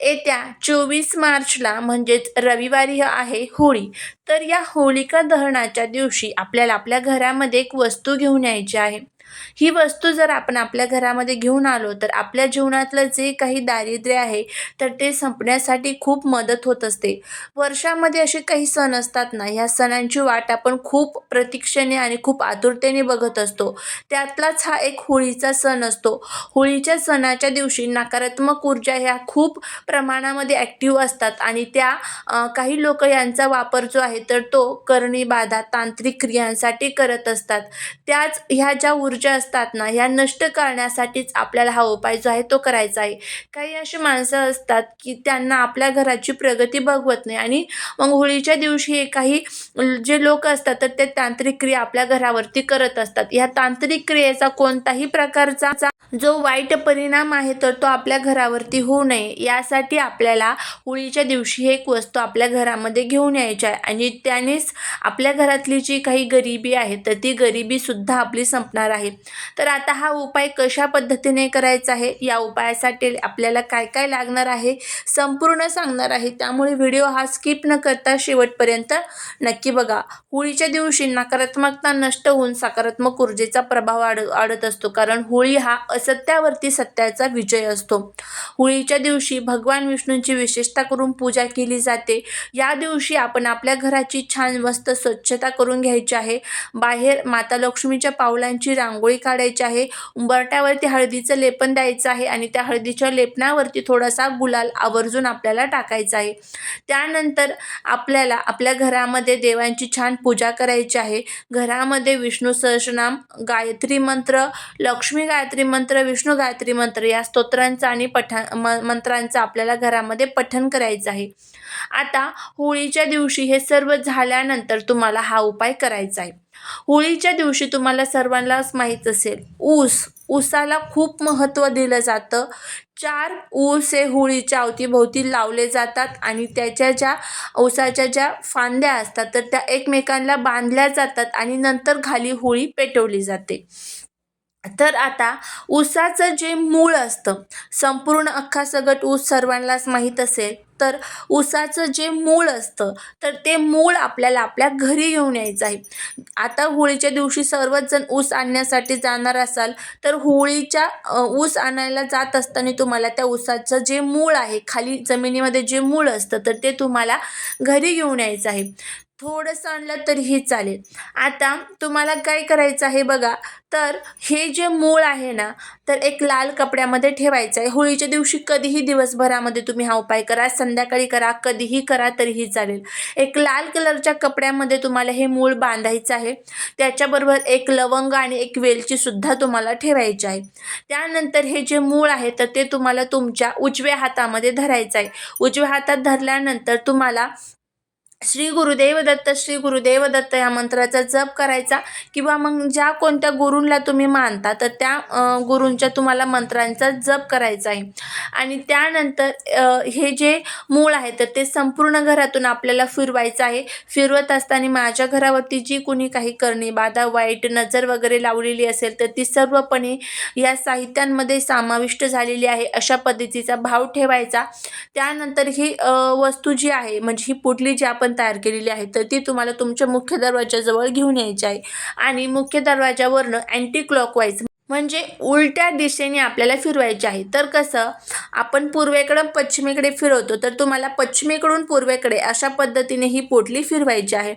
येत्या चोवीस मार्चला म्हणजेच रविवारी आहे होळी. तर या होळिका दहनाच्या दिवशी आपल्याला आपल्या घरामध्ये एक वस्तू घेऊन यायची आहे. ही वस्तू जर आपण आपल्या घरामध्ये घेऊन आलो तर आपल्या जीवनातलं जे काही दारिद्र्य आहे तर ते संपण्यासाठी खूप मदत होत असते. वर्षामध्ये असे काही सण असतात ना ह्या सणांची वाट आपण खूप प्रतीक्षेने आणि खूप आतुरतेने बघत असतो. त्यातलाच हा एक होळीचा सण असतो. होळीच्या सणाच्या दिवशी नकारात्मक ऊर्जा ह्या खूप प्रमाणामध्ये ॲक्टिव्ह असतात आणि त्या काही लोक यांचा वापर जो आहे तर तो करणी बाधा तांत्रिक क्रियांसाठी करत असतात. त्याच ह्या ज्या ऊर्जा असतात ना ह्या नष्ट करण्यासाठीच आपल्याला हा उपाय जो आहे तो करायचा आहे. काही अशी माणसं असतात की त्यांना आपल्या घराची प्रगती बघवत नाही आणि मग होळीच्या दिवशी हे काही जे लोक असतात तर ते तांत्रिक क्रिया आपल्या घरावरती करत असतात. ह्या तांत्रिक क्रियेचा कोणताही प्रकारचा जो वाईट परिणाम आहे तर तो आपल्या घरावरती होऊ नये. यासाठी आपल्याला होळीच्या दिवशी एक वस्तू आपल्या घरामध्ये घेऊन यायची आहे. आणि त्यानेच आपल्या घरातली जी काही गरिबी आहे तर ती गरिबीसुद्धा आपली संपणार आहे. तर आता हा उपाय कशा पद्धतीने करायचा आहे? या उपायासाठी आपल्याला काय काय लागणार आहे? संपूर्ण सांगणार आहे. त्यामुळे व्हिडिओ हा स्किप न करता शेवटपर्यंत नक्की बघा. होळीच्या दिवशी नकारात्मकता नष्ट होऊन सकारात्मक ऊर्जेचा प्रभाव आड आडत असतो. कारण होळी हा असत्यावरती सत्याचा विजय असतो. होळीच्या दिवशी भगवान विष्णूंची विशेषता करून पूजा केली जाते. या दिवशी आपण आपल्या घराची छान मस्त स्वच्छता करून घ्यायची आहे. बाहेर माता लक्ष्मीच्या पावलांची रांगोळी काढायची आहे. उंबरट्यावरती हळदीचं लेपन द्यायचं आहे आणि त्या हळदीच्या लेपनावरती थोडासा गुलाल आवर्जून आपल्याला टाकायचा आहे. त्यानंतर आपल्याला आपल्या घरामध्ये देवांची छान पूजा करायची आहे. घरामध्ये विष्णू सहस्रनाम गायत्री मंत्र लक्ष्मी गायत्री मंत्र विष्णू गायत्री मंत्र या स्तोत्रांचा आणि पठण म मंत्रांचं आपल्याला घरामध्ये पठण करायचं आहे. आता होळीच्या दिवशी हे सर्व झाल्यानंतर तुम्हाला हा उपाय करायचा आहे. होळीच्या दिवशी तुम्हाला सर्वांनाच माहीत असेल ऊस ऊसाला खूप महत्त्व दिलं जातं. चार ऊस हे होळीच्या अवतीभोवती लावले जातात आणि त्याच्या ज्या ऊसाच्या ज्या फांद्या असतात तर त्या एकमेकांना बांधल्या जातात आणि नंतर खाली होळी पेटवली जाते. तर आता ऊसाचं जे मूळ असतं संपूर्ण अख्खा सगट ऊस सर्वांनाच माहीत असेल तर ऊसाचं जे मूळ असतं तर ते मूळ आपल्याला आपल्या घरी घेऊन यायचं आहे. आता होळीच्या दिवशी सर्वच जण ऊस आणण्यासाठी जाणार असाल तर होळीच्या ऊस आणायला जात असताना तुम्हाला त्या ऊसाचं जे मूळ आहे खाली जमिनीमध्ये जे मूळ असतं तर ते तुम्हाला घरी घेऊन यायचं आहे. थोडंसं आणलं तरीही चालेल. आता तुम्हाला काय करायचं आहे बघा तर हे जे मूळ आहे ना तर एक लाल कपड्यामध्ये ठेवायचं आहे. होळीच्या दिवशी कधीही दिवसभरामध्ये तुम्ही हा उपाय करा. संध्याकाळी करा कधीही करा तरीही चालेल. एक लाल कलरच्या कपड्यामध्ये तुम्हाला हे मूळ बांधायचं आहे. त्याच्याबरोबर एक लवंग आणि एक वेलची सुद्धा तुम्हाला ठेवायची आहे. त्यानंतर हे जे मूळ आहे तर ते तुम्हाला तुमच्या उजव्या हातामध्ये धरायचं आहे. उजव्या हातात धरल्यानंतर तुम्हाला श्री गुरुदेव दत्त श्री गुरुदेव दत्त या मंत्राचा जप करायचा किंवा मग ज्या कोणत्या गुरूंना तुम्ही मानता तर त्या गुरूंच्या तुम्हाला मंत्रांचा जप करायचा आहे. आणि त्यानंतर हे जे मूळ आहे तर ते संपूर्ण घरातून आपल्याला फिरवायचं आहे. फिरवत असताना माझ्या घरावरती जी कुणी काही करणे बाधा वाईट नजर वगैरे लावलेली असेल तर ती सर्वपणे या साहित्यांमध्ये समाविष्ट झालेली आहे. अशा पद्धतीचा भाव ठेवायचा. त्यानंतर ही वस्तू जी आहे म्हणजे ही पुटली जी आपण तयार केलेली आहे. तर ती तुम्हाला तुमच्या मुख्य दरवाजाजवळ घेऊन यायची आहे. आणि मुख्य दरवाजावरनं अँटी क्लॉकवाईज म्हणजे उलट्या दिशेने आपल्याला फिरवायचे आहे. तर कसं आपण पूर्वेकडं पश्चिमेकडे फिरवतो तर तुम्हाला पश्चिमेकडून पूर्वेकडे अशा पद्धतीने ही पोटली फिरवायची आहे.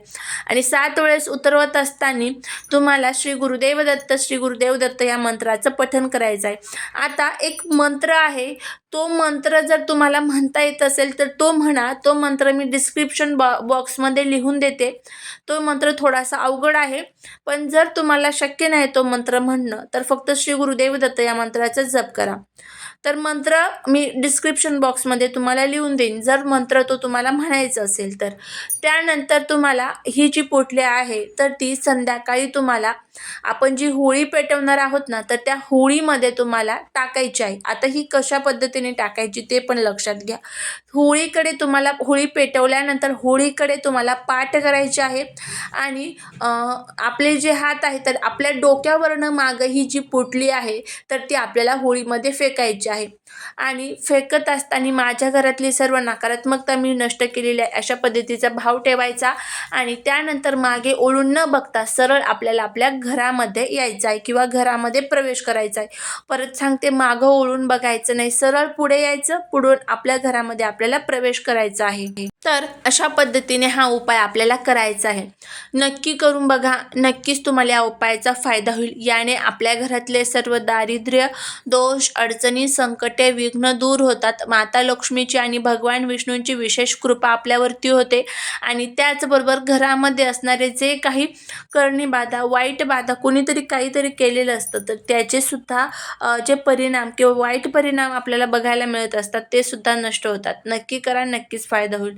आणि सात वेळेस उतरवत असताना तुम्हाला श्री गुरुदेव दत्त श्री गुरुदेव दत्त या मंत्राचं पठण करायचं आहे. आता एक मंत्र आहे तो मंत्र जर तुम्हाला म्हणता येत असेल तर तो म्हणा. तो मंत्र मी डिस्क्रिप्शन बॉ बॉक्समध्ये लिहून देते. तो मंत्र थोडासा अवघड आहे पण जर तुम्हाला शक्य नाही तो मंत्र म्हणणं तर फक्त श्री गुरुदेव दत्त या मंत्राचा जप करा. तर मंत्र मी डिस्क्रिप्शन बॉक्समध्ये तुम्हाला लिहून देईन. जर मंत्र तो तुम्हाला म्हणायचा असेल तर. त्यानंतर तुम्हाला ही जी पोटली आहे तर ती संध्याकाळी तुम्हाला आपण जी होळी पेटवणार आहोत ना तर त्या होळीमध्ये तुम्हाला टाकायची आहे. आता ही कशा पद्धतीने टाकायची ते पण लक्षात घ्या. होळीकडे तुम्हाला होळी पेटवल्यानंतर होळीकडे तुम्हाला पाठ करायचे आहे आणि आपले जे हात आहे तर आपल्या डोक्यावरनं मागं ही जी पुटली आहे तर ती आपल्याला होळीमध्ये फेकायची आहे. आणि फेकत असताना माझ्या घरातली सर्व नकारात्मकता मी नष्ट केलेली आहे. अशा पद्धतीचा भाव ठेवायचा आणि त्यानंतर मागे ओळून न बघता सरळ आपल्याला आपल्या घरामध्ये यायचं आहे किंवा घरामध्ये प्रवेश करायचा आहे. परत सांगते मागं ओळून बघायचं नाही. सरळ पुढे यायचं पुढून आपल्या घरामध्ये आपल्याला प्रवेश करायचा आहे. तर अशा पद्धतीने हा उपाय आपल्याला करायचा आहे. नक्की करून बघा नक्कीच तुम्हाला या उपायाचा फायदा होईल. याने आपल्या घरातले सर्व दारिद्र्य दोष अडचणी संकटे विघ्न दूर होतात. माता लक्ष्मीची आणि भगवान विष्णूंची विशेष कृपा आपल्यावरती होते. आणि त्याचबरोबर घरामध्ये असणारे जे काही करणी बाधा वाईट बाधा कोणीतरी काहीतरी केलेलं असतं तर त्याचे सुद्धा जे परिणाम किंवा वाईट परिणाम आपल्याला बघायला मिळत असतात ते सुद्धा नष्ट होतात. नक्की करा नक्कीच फायदा होईल.